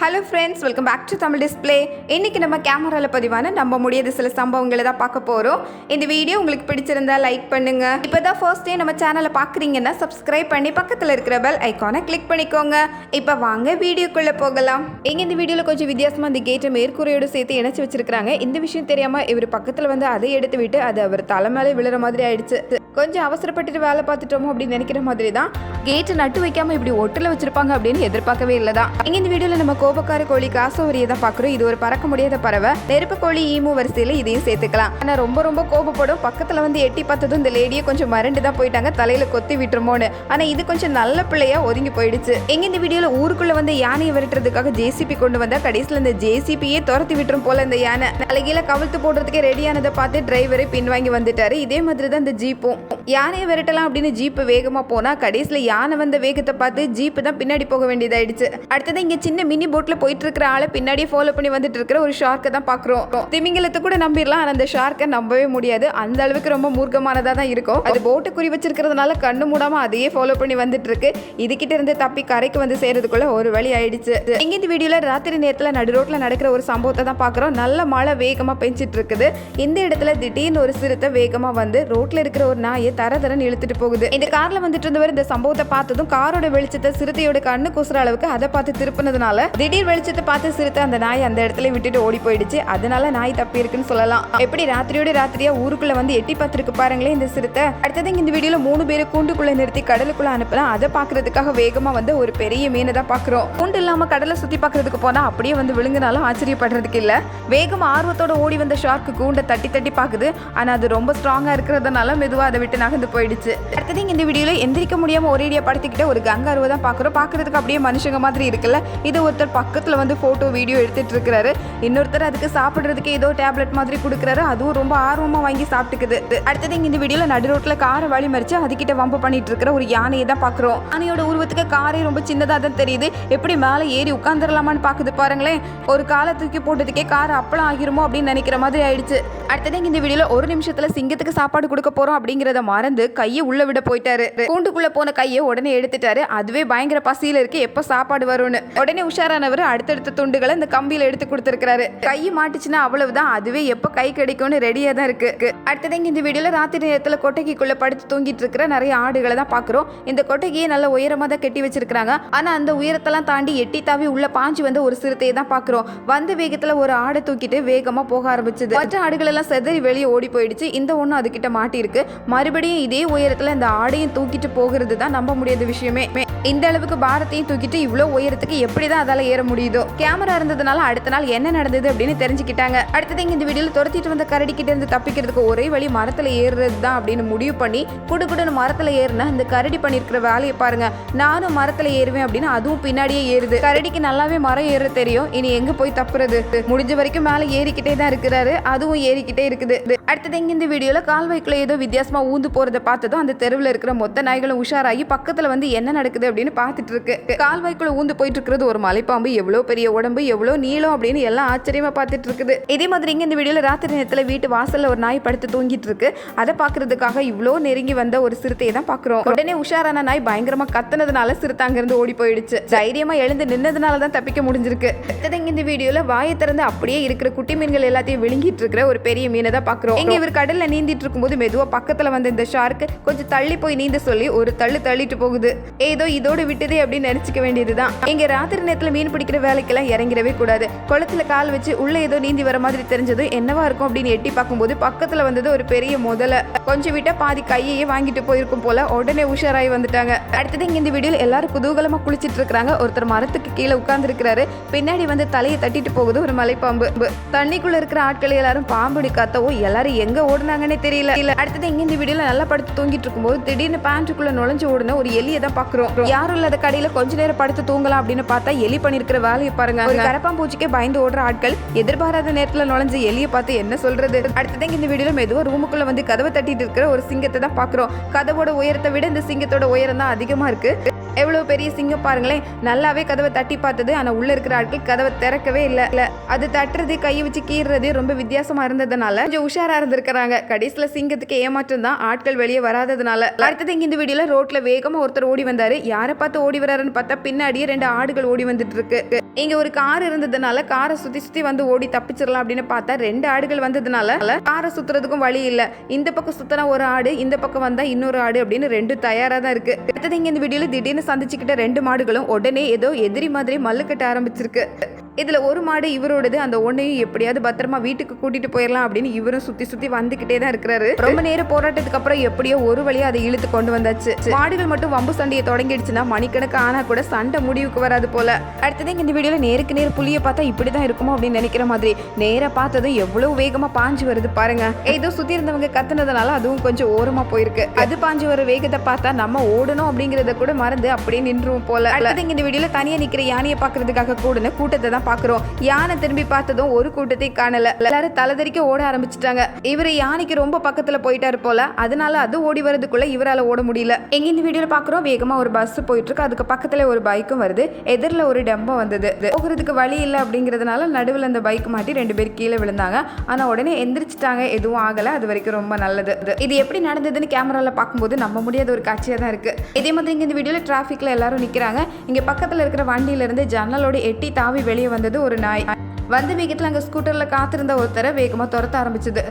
Hello friends welcome back to Tamil display இன்னைக்கு நம்ம கேமராவில் பதிவான நம்ப முடியாத சில சம்பவங்களை தான் பார்க்க போகிறோம் இந்த வீடியோ உங்களுக்கு பிடிச்சிருந்தா லைக் பண்ணுங்கள் இப்போ தான் ஃபர்ஸ்ட் டே நம்ம சேனலை பார்க்குறீங்கன்னா சப்ஸ்கிரைப் பண்ணி பக்கத்தில் இருக்கிற பெல் ஐக்கானை கிளிக் பண்ணிக்கோங்க. இப்போ வாங்க வீடியோக்குள்ளே போகலாம். எங்கே இந்த வீடியோவில் கொஞ்சம் வித்தியாசமாக அந்த கேட்டை மேற்கூரையோடு சேர்த்து இணைச்சி வச்சிருக்காங்க இந்த விஷயம் தெரியாமல் இவர் பக்கத்தில் வந்து அதை எடுத்து விட்டு அது அவர் தலை மேலே விழுற மாதிரி ஆயிடுச்சு. கொஞ்சம் அவசரப்பட்டுட்டு வேலை பார்த்துட்டோமோ அப்படின்னு நினைக்கிற மாதிரி தான். கேட்டை நட்டு வைக்காமல் இப்படி ஒட்டில் வச்சிருப்பாங்க அப்படின்னு எதிர்பார்க்கவே இல்லை தான் இங்கே இந்த வீடியோவில் நம்ம கோபக்கார கோழி காசோவரியை தான் பார்க்குறோம். இது ஒரு பறக்க முடியாத பறவை. நெருப்பு கோழி ஈமு வரிசையில் இதையும் சேர்த்துக்கலாம். ஆனால் ரொம்ப ரொம்ப கோபப்படும். பக்கத்தில் வந்து எட்டி பார்த்ததும் இந்த லேடியை கொஞ்சம் மறண்டு தான் போயிட்டாங்க. தலையில கொத்தி விட்டுருமோன்னு. ஆனால் இது கொஞ்சம் நல்ல பிள்ளையா ஒதுங்கி போயிடுச்சு. எங்க இந்த வீடியோல ஊருக்குள்ள வந்து யானையை விரட்டுறதுக்காக ஜேசிபி கொண்டு வந்தா கடைசியில் இந்த ஜேசிபியே துரத்தி விட்டுரும் போல இந்த யானை. தலைகீழ கவிழ்த்து போடுறதுக்கே ரெடியானதை பார்த்து டிரைவரே பின்வாங்கி வந்துட்டாரு. இதே மாதிரி தான் இந்த ஜீப்பும் யானையை விரட்டலாம் அப்படின்னு ஜீப்பு வேகமா போனா கடைசியில் யானை வந்த வேகத்தை பார்த்து ஜீப்பு தான் பின்னாடி போக வேண்டியதாயிடுச்சு. அடுத்தது இங்க சின்ன மினி போட்டில் போயிட்டு இருக்கிற ஆளை பின்னாடியே ஃபாலோ பண்ணி வந்துட்டு இருக்கிற ஒரு ஷார்க்கை தான் பார்க்குறோம். திமிங்கலத்தை கூட நம்பிடலாம் ஆனால் அந்த ஷார்க்கை நம்பவே முடியாது. அந்த அளவுக்கு ரொம்ப மூர்க்கமானதாக தான் இருக்கும். அது போட்டு குறி வச்சிருக்கிறதுனால கண்ணு மூடாமல் அதையே ஃபாலோ பண்ணி வந்துட்டு இருக்கு இதுகிட்ட இருந்து தப்பி கரைக்கு வந்து சேர்றதுக்குள்ள ஒரு வழி ஆயிடுச்சு. எங்க இந்த வீடியோல ராத்திரி நேரத்தில் நடு ரோட்டில் நடக்கிற ஒரு சம்பவத்தை தான் பார்க்குறோம். நல்ல மழை வேகமாக பெஞ்சிட்டு இருக்குது இந்த இடத்துல திடீர்னு ஒரு சிறுத்தை வேகமாக வந்து ரோட்டில் இருக்கிற ஒரு நாயை தர தரன்னு இழுத்துட்டு போகுது. இந்த கார்ல வந்துட்டு இருந்தவர் இந்த சம்பவத்தை பார்த்ததும் காரோட வெளிச்சத்தை சிறுத்தையோட கண்ணு குசுற அளவுக்கு அதை பார்த்து திருப்பினதுனால திடீர் வெளிச்சத்தை பார்த்து சிறுத்தை அந்த நாய் அந்த இடத்துல விட்டுட்டு ஓடி போயிடுச்சு. அதனால நாய் தப்பி இருக்குன்னு சொல்லலாம். எப்படி ராத்திரியோட ராத்திரியா ஊருக்குள்ள வந்து எட்டி பார்த்துருக்கு பாருங்களேன் இந்த சிறுத்தை. அடுத்தது இந்த வீடியோல மூணு பேரை கூண்டுக்குள்ள நிறுத்தி கடலுக்குள்ள அனுப்பலாம். அதை பாக்குறதுக்காக வேகமா வந்து ஒரு பெரிய மீனை தான் பாக்குறோம் கூண்டு இல்லாம கடலை சுத்தி பாக்குறதுக்கு போனா அப்படியே வந்து விழுங்கினாலும் ஆச்சரியப்படுறதுக்கு இல்ல. வேகமா ஆர்வத்தோட ஓடி வந்த ஷார்க்கு கூண்டை தட்டி தட்டி பாக்குது ஆனா அது ரொம்ப ஸ்ட்ராங்கா இருக்கிறதுனால மெதுவா அதை விட்டு நகர்ந்து போயிடுச்சு. அடுத்தது இந்த வீடியோல எந்திரிக்க முடியாம ஒரேடியா படுத்திக்கிட்ட ஒரு கங்கா அருவை தான் பாக்குறோம் பாக்குறதுக்கு அப்படியே மனுஷங்க மாதிரி இருக்குல்ல. இது ஒருத்தர் பக்கத்தில் வந்து ஃபோட்டோ வீடியோ எடுத்துகிட்டு இருக்கிறாரு இன்னொருத்தர் அதுக்கு சாப்பிட்றதுக்கு ஏதோ டேப்லெட் மாதிரி கொடுக்குறாரு. அதுவும் ரொம்ப ஆர்வமாக வாங்கி சாப்பிட்டுக்குது. அடுத்தது இங்கே இந்த வீடியோவில் நடு ரோட்டில் காரை வழி மறித்து அதுக்கிட்ட வம்பு பண்ணிட்டு இருக்கிற ஒரு யானையை தான் பார்க்குறோம். யானையோட உருவத்துக்கு காரே ரொம்ப சின்னதாக தான் தெரியுது. எப்படி மேலே ஏறி உட்காந்துடலாமான்னு பார்க்குது பாருங்களேன். ஒரு காலை தூக்கி போட்டதுக்கே கார் அப்பளம் ஆகிருமோ அப்படின்னு நினைக்கிற மாதிரி ஆயிடுச்சு. அடுத்தது இந்த வீடியோவில் ஒரு நிமிஷத்தில் சிங்கத்துக்கு சாப்பாடு கொடுக்க போகிறோம் அப்படிங்கிறத மறந்து கையை உள்ளே விட போயிட்டாரு. கூண்டுக்குள்ளே போன கையை உடனே எடுத்துட்டாரு. அதுவே பயங்கர பசியில் இருக்கு. எப்போ சாப்பாடு வரும்னு. உடனே உஷாரான உஷாரானவர் அடுத்தடுத்த துண்டுகளை இந்த கம்பியில எடுத்து கொடுத்துருக்காரு கை மாட்டுச்சுன்னா அவ்வளவுதான் அதுவே எப்ப கை கிடைக்கும்னு ரெடியா தான் இருக்கு. அடுத்தது இந்த வீடியோல ராத்திரி நேரத்துல கொட்டைக்குள்ள படுத்து தூங்கிட்டு இருக்கிற நிறைய ஆடுகளை தான் பாக்குறோம் இந்த கொட்டகையை நல்ல உயரமா தான் கட்டி வச்சிருக்காங்க ஆனா அந்த உயரத்தெல்லாம் தாண்டி எட்டி தாவி உள்ள பாஞ்சு வந்து ஒரு சிறுத்தையை தான் பாக்குறோம் வந்த வேகத்துல ஒரு ஆடை தூக்கிட்டு வேகமா போக ஆரம்பிச்சது. மற்ற ஆடுகள் எல்லாம் செதறி வெளியே ஓடி போயிடுச்சு. இந்த ஒண்ணு அதுகிட்ட மாட்டிருக்கு மறுபடியும் இதே உயரத்துல இந்த ஆடையும் தூக்கிட்டு போகிறது தான் நம்ப முடியாத விஷயமே. இந்த அளவுக்கு பாரத்தையும் தூக்கிட்டு இவ்வளோ உயரத்துக்கு எப்படி தான் அதால் ஏற முடியுதோ? கேமரா இருந்ததுனால அடுத்த நாள் என்ன நடந்தது அப்படின்னு தெரிஞ்சுக்கிட்டாங்க. அடுத்தது இங்கே இந்த வீடியோவில் துரத்திட்டு வந்த கரடிக்கிட்ட இருந்து தப்பிக்கிறதுக்கு ஒரே வழி மரத்தில் ஏறுறது தான் அப்படின்னு முடிவு பண்ணி குடுக்குடுன்னு மரத்தில் ஏறுனா இந்த கரடி பண்ணியிருக்கிற வேலையை பாருங்க. நானும் மரத்தில் ஏறுவேன் அப்படின்னு அதுவும் பின்னாடியே ஏறுது. கரடிக்கு நல்லாவே மரம் ஏற தெரியும். இனி எங்க போய் தப்புறது? முடிஞ்ச வரைக்கும் மேலே ஏறிக்கிட்டே தான் இருக்கிறாரு. அதுவும் ஏறிக்கிட்டே இருக்குது. அடுத்தது இங்கே இந்த வீடியோவில் கால்வாய்க்குள்ள ஏதோ வித்தியாசமாக ஊந்து போறதை பார்த்ததும் அந்த தெருவில் இருக்கிற மொத்த நாய்களும் உஷாராகி பக்கத்தில் வந்து என்ன நடக்குது அப்படின்னு பார்த்துட்டு இருக்கு கால்வாய்க்குள்ள ஊந்து போயிட்டு இருக்கிறது ஒரு மலைப்பாம்பு. எவ்வளோ பெரிய உடம்பு எவ்வளோ நீளம் அப்படின்னு எல்லாம் ஆச்சரியமா பார்த்துட்டு இருக்குது இதே மாதிரி இங்கே இந்த வீடியோல ராத்திரி நேரத்தில் வீட்டு வாசல்ல ஒரு நாய் படுத்து தூங்கிட்டு இருக்கு அதை பார்க்கறதுக்காக இவ்வளோ நெருங்கி வந்த ஒரு சிறுத்தையை தான் பார்க்குறோம் உடனே உஷாரான நாய் பயங்கரமா கத்துனதுனால சிறுத்தை அங்கிருந்து ஓடி போயிடுச்சு. தைரியமா எழுந்து நின்னதுனால தான் தப்பிக்க முடிஞ்சிருக்கு. அடுத்தது இந்த வீடியோல வாயை திறந்து அப்படியே இருக்கிற குட்டி மீன்கள் எல்லாத்தையும் விழுங்கிட்டு இருக்கிற ஒரு பெரிய மீனை தான் பார்க்குறோம் இங்க இவர் கடல்ல நீந்திட்டு இருக்கும்போது மெதுவா பக்கத்துல வந்த இந்த ஷார்க் கொஞ்சம் தள்ளி போய் நீந்த சொல்லி ஒரு தள்ளு தள்ளிட்டு போகுது. ஏதோ இதோடு விட்டதே அப்படின்னு நினைச்சுக்க வேண்டியதுதான். இங்கே ராத்திரி நேரத்தில் மீன் பிடிக்கிற வேலைக்கெல்லாம் இறங்கிடவே கூடாது. குளத்துல கால் வச்சு உள்ள ஏதோ நீந்தி வர மாதிரி தெரிஞ்சது என்னவா இருக்கும் அப்படின்னு எட்டி பார்க்கும்போது பக்கத்துல வந்தது ஒரு பெரிய முதல. கொஞ்சம் விட்டால் பாதி கையையே வாங்கிட்டு போயிருக்கும் போல உடனே உஷாராகி வந்துட்டாங்க. அடுத்தது இங்கே இந்த வீடியோல எல்லாரும் குதூகலமா குளிச்சிட்டு இருக்காங்க ஒருத்தர் மரத்துக்கு கீழே உட்கார்ந்துருக்கிறாரு. பின்னாடி வந்து தலையை தட்டிட்டு போகுது ஒரு மலைப்பாம்பு. ப- தண்ணிக்குள்ள இருக்கிற ஆட்கள் எல்லாரும் பாம்புடி காத்தவோ எல்லாரும் எங்க ஓடுனாங்கன்னே தெரியல. இல்ல அடுத்தது இங்க இந்த வீடியோல நல்லா படுத்து தூங்கிட்டு இருக்கும்போது திடீர்னு பேண்ட்டுக்குள்ள நுழைஞ்சு ஓடுன ஒரு எலியை தான் பாக்குறோம் யாரும் இல்லாத கடையில கொஞ்ச நேரம் படுத்து தூங்கலாம் அப்படின்னு பார்த்தா எலி பண்ணிருக்கிற வேலையை பாருங்க. ஒரு கரப்பாம்பூச்சிக்கே பயந்து ஓடுற ஆட்கள் எதிர்பாராத நேரத்துல நுழைஞ்ச எலியை பார்த்து என்ன சொல்றது? அடுத்தது இங்க இந்த வீடியோல மெதுவா ரூமுக்குள்ள வந்து கதவை தட்டிட்டு இருக்கிற ஒரு சிங்கத்தை தான் பாக்குறோம் கதவோட உயரத்தை விட இந்த சிங்கத்தோட உயரம் தான் அதிகமா இருக்கு. எவ்வளவு பெரிய சிங்கம் பாருங்களேன். நல்லாவே கதவை தட்டி பார்த்தது. ஆனா உள்ள இருக்கிற ஆட்கள் கதவை திறக்கவே இல்ல. இல்ல அது தட்டுறது கையை வச்சு கீறுறது ரொம்ப வித்தியாசமா இருந்ததுனால கொஞ்சம் உஷாரா இருந்திருக்கிறாங்க. கடைசியில சிங்கத்துக்கு ஏமாற்றம் தான் ஆட்கள் வெளியே வராததுனால. அடுத்தது இங்க இந்த வீடியோல ரோட்ல வேகமா ஒருத்தர் ஓடி வந்தாரு. யாரை பார்த்து ஓடி வராருன்னு பார்த்தா பின்னாடியே ரெண்டு ஆடுகள் ஓடி வந்துட்டு இருக்கு இங்க ஒரு கார் இருந்ததுனால காரை சுத்தி சுத்தி வந்து ஓடி தப்பிச்சிடலாம் அப்படின்னு பார்த்தா ரெண்டு ஆடுகள் வந்ததுனால காரை சுத்துறதுக்கும் வழி இல்ல. இந்த பக்கம் சுத்தினா ஒரு ஆடு இந்த பக்கம் வந்தா இன்னொரு ஆடு அப்படின்னு ரெண்டு தயாரா தான் இருக்கு. அடுத்தது இங்க இந்த வீடியோல திடீர்னு சந்திச்சுக்கிட்ட ரெண்டு மாடுகளும் உடனே ஏதோ எதிரி மாதிரி மல்லு கட்ட ஆரம்பிச்சிருக்கு. இதில் ஒரு மாடு இவரோடது அந்த ஒன்றையும் எப்படியாவது பத்திரமா வீட்டுக்கு கூட்டிட்டு போயிடலாம் அப்படின்னு இவரும் சுத்தி சுத்தி வந்துகிட்டே தான் இருக்கிறாரு. ரொம்ப நேர போராட்டத்துக்கு அப்புறம் எப்படியோ ஒரு வழியா அதை இழுத்து கொண்டு வந்தாச்சு. மாடுகள் மட்டும் வம்பு சண்டையை தொடங்கிடுச்சுன்னா மணிக்கணக்கு ஆனா கூட சண்டை முடிவுக்கு வராது போல. அடுத்தது இந்த வீடியோல நேருக்கு நேர் புளிய பார்த்தா இப்படிதான் இருக்குமோ அப்படின்னு நினைக்கிற மாதிரி. நேரா பார்த்ததும் எவ்வளவு வேகமா பாஞ்சு வருது பாருங்க. ஏதோ சுத்தி இருந்தவங்க கத்துனதுனால அதுவும் கொஞ்சம் ஓரமா போயிருக்கு. அது பாஞ்சு வர வேகத்தை பார்த்தா நம்ம ஓடணும் அப்படிங்கறத கூட மறந்து அப்படியே நின்றுவோம் போல. அடுத்தது இந்த வீடியோல தனியா நிக்கிற யானையை பாக்குறதுக்காக கூடுன கூட்டத்தை தான் பாக்குறோம் யானை திரும்பி பார்த்ததும் ஒரு கூட்டத்தை காணல. எல்லாரும் தலைதறிக்க ஓட ஆரம்பிச்சிட்டாங்க. இவர் யானைக்கு ரொம்ப பக்கத்துல போயிட்டாரு போல. அதனால அது ஓடி வரதுக்குள்ள இவரால் ஓட முடியல. எங்க இந்த வீடியோல பாக்குறோம் வேகமா ஒரு பஸ் போயிட்டு இருக்கு. அதுக்கு பக்கத்துல ஒரு பைக்கும் வருது. எதிரில் ஒரு டெம்போ வந்தது. போகிறதுக்கு வழி இல்லை அப்படிங்கிறதுனால நடுவில் அந்த பைக் மாட்டி ரெண்டு பேர் கீழே விழுந்தாங்க. ஆனால் உடனே எந்திரிச்சிட்டாங்க. எதுவும் ஆகல. அது வரைக்கும் ரொம்ப நல்லது. இது எப்படி நடந்ததுன்னு கேமராவில் பார்க்கும்போது நம்ப முடியாத ஒரு காட்சியாக தான் இருக்கு. இதே மாதிரி இங்கே இந்த வீடியோவில் டிராஃபிக்கில் எல்லாரும் நிற்கிறாங்க இங்கே பக்கத்தில் இருக்கிற வண்டியிலேருந்து ஜன்னலோட எட்டி தாவி வெளியே வந்தது ஒரு நாய். வந்த வேகத்தில் அங்கே ஸ்கூட்டரில் காத்திருந்த ஒருத்தரை வேகமாக துரத்த ஆரம்பிச்சது.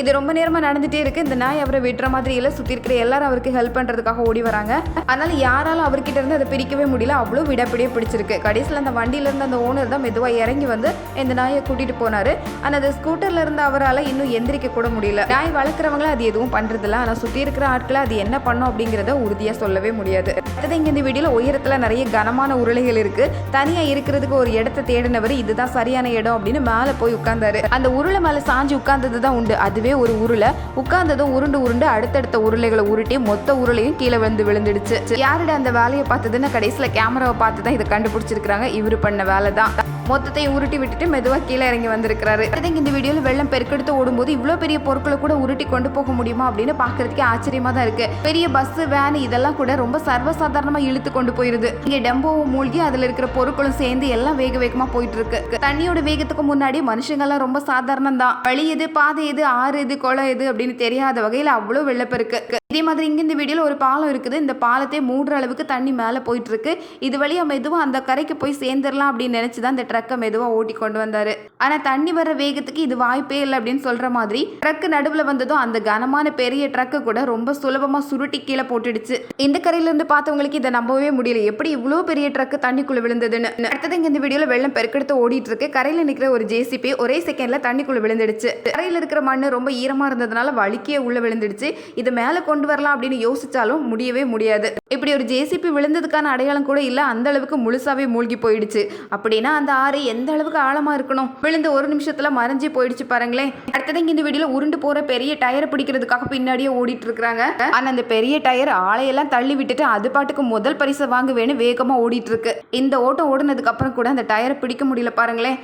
இது ரொம்ப நேரமாக நடந்துட்டே இருக்கு. இந்த நாய் அவரை விடுற மாதிரி இல்லை. சுற்றி இருக்கிற எல்லாரும் அவருக்கு ஹெல்ப் பண்ணுறதுக்காக ஓடி வராங்க. அதனால யாராலும் அவர்கிட்ட இருந்து அதை பிரிக்கவே முடியல. அவ்வளோ விடப்படியே பிடிச்சிருக்கு. கடைசியில் அந்த வண்டியிலேருந்து அந்த ஓனர் தான் மெதுவாக இறங்கி வந்து இந்த நாயை கூட்டிட்டு போனாரு. ஆனால் அந்த ஸ்கூட்டர்ல இருந்த அவரால் இன்னும் எந்திரிக்க கூட முடியல. நாய் வளர்க்குறவங்கள அது எதுவும் பண்ணுறதில்ல ஆனால் சுற்றி இருக்கிற ஆட்களை அது என்ன பண்ணும் அப்படிங்கிறத உறுதியாக சொல்லவே முடியாது. அடுத்தது இங்கே இந்த வீடியோவில் உயரத்தில் நிறைய கனமான உருளைகள் இருக்கு. தனியாக இருக்கிறதுக்கு ஒரு இடத்த தேடினவர் இதுதான் சரியான இடம் அப்படின்னு மேலே போய் உட்கார்ந்தாரு. அந்த உருளை மேலே சாஞ்சு உட்கார்ந்தது தான் உண்டு. அது அதுவே ஒரு உருளை. உட்கார்ந்ததும் உருண்டு உருண்டு அடுத்தடுத்த உருளைகளை உருட்டி மொத்த உருளையும் கீழே விழுந்து விழுந்துடுச்சு. யாருடைய அந்த வேலையை பார்த்ததுன்னு கடைசியில் கேமராவை பார்த்து தான் இதை கண்டுபிடிச்சிருக்காங்க இவரு பண்ண வேலை தான் மொத்தத்தையும் உருட்டி விட்டுட்டு மெதுவாக கீழே இறங்கி வந்திருக்கிறாரு. அடுத்து இந்த வீடியோவில் வெள்ளம் பெருக்கெடுத்து ஓடும்போது இவ்வளோ பெரிய பொருட்களை கூட உருட்டி கொண்டு போக முடியுமா அப்படின்னு பார்க்கறதுக்கே ஆச்சரியமாக தான் இருக்கு. பெரிய பஸ் வேன் இதெல்லாம் கூட ரொம்ப சர்வசாதாரணமாக இழுத்து கொண்டு போயிருது. இங்கே டெம்போவும் மூழ்கி அதில் இருக்கிற பொருட்களும் சேர்ந்து எல்லாம் வேக வேகமாக போயிட்டு இருக்கு. தண்ணியோட வேகத்துக்கு முன்னாடி மனுஷங்கள்லாம் ரொம்ப சாதாரணம் தான் வழி எது பாதை எது ஆறு எது குளம் எது அப்படின்னு தெரியாத வகையில் அவ்வளோ வெள்ளப்பெருக்கு. இதே மாதிரி இங்கே இந்த வீடியோவில் ஒரு பாலம் இருக்குது. இந்த பாலத்தை மூடுற அளவுக்கு தண்ணி மேலே போயிட்டுருக்கு. இது வழியாக மெதுவாக அந்த கரைக்கு போய் சேர்ந்துடலாம் அப்படின்னு நினச்சி தான் இந்த ட்ரக்கை மெதுவாக ஓட்டி கொண்டு வந்தார். ஆனால் தண்ணி வர வேகத்துக்கு இது வாய்ப்பே இல்லை அப்படின்னு சொல்கிற மாதிரி ட்ரக்கு நடுவில் வந்ததும் அந்த கனமான பெரிய ட்ரக்கு கூட ரொம்ப சுலபமாக சுருட்டி கீழே போட்டுடுச்சு. இந்த கரையிலேருந்து பார்த்தவங்களுக்கு இதை நம்பவே முடியல. எப்படி இவ்வளோ பெரிய ட்ரக்கு தண்ணிக்குள்ள விழுந்ததுன்னு. அடுத்தது இங்கே இந்த வீடியோவில் வெள்ளம் பெருக்கெடுத்து ஓடிட்டு இருக்கு நிற்கிற ஒரு ஜேசிபி ஒரே செகண்டில் தண்ணிக்குள்ளே விழுந்துடுச்சு. கரையில் இருக்கிற மண்ணு ரொம்ப ஈரமாக இருந்ததுனால வலிக்கே உள்ளே விழுந்துடுச்சு. இது மேலே கொண்டு வரலாம் அப்படின்னு யோசிச்சாலும் முடியவே முடியாது. இப்படி ஒரு ஜேசிபி விழுந்ததுக்கான அடையாளம் கூட இல்லை அந்த அளவுக்கு முழுசாவே மூழ்கி போயிடுச்சு. அப்படின்னா அந்த ஆறு எந்த அளவுக்கு ஆழமா இருக்கணும்? விழுந்து ஒரு நிமிஷத்துல மறைஞ்சு போயிடுச்சு பாருங்களேன். அடுத்தது இங்கே இந்த வீடியோல உருண்டு போற பெரிய டயரை பிடிக்கிறதுக்காக பின்னாடியே ஓடிட்டு இருக்காங்க ஆனா அந்த பெரிய டயர் ஆளையெல்லாம் தள்ளி விட்டுட்டு அது பாட்டுக்கு முதல் பரிசை வாங்குவேன்னு வேகமா ஓடிட்டு இருக்கு. இந்த ஓட்டம் ஓடுனதுக்கு அப்புறம் கூட அந்த டயரை பிடிக்க முடியல பாருங்களேன்.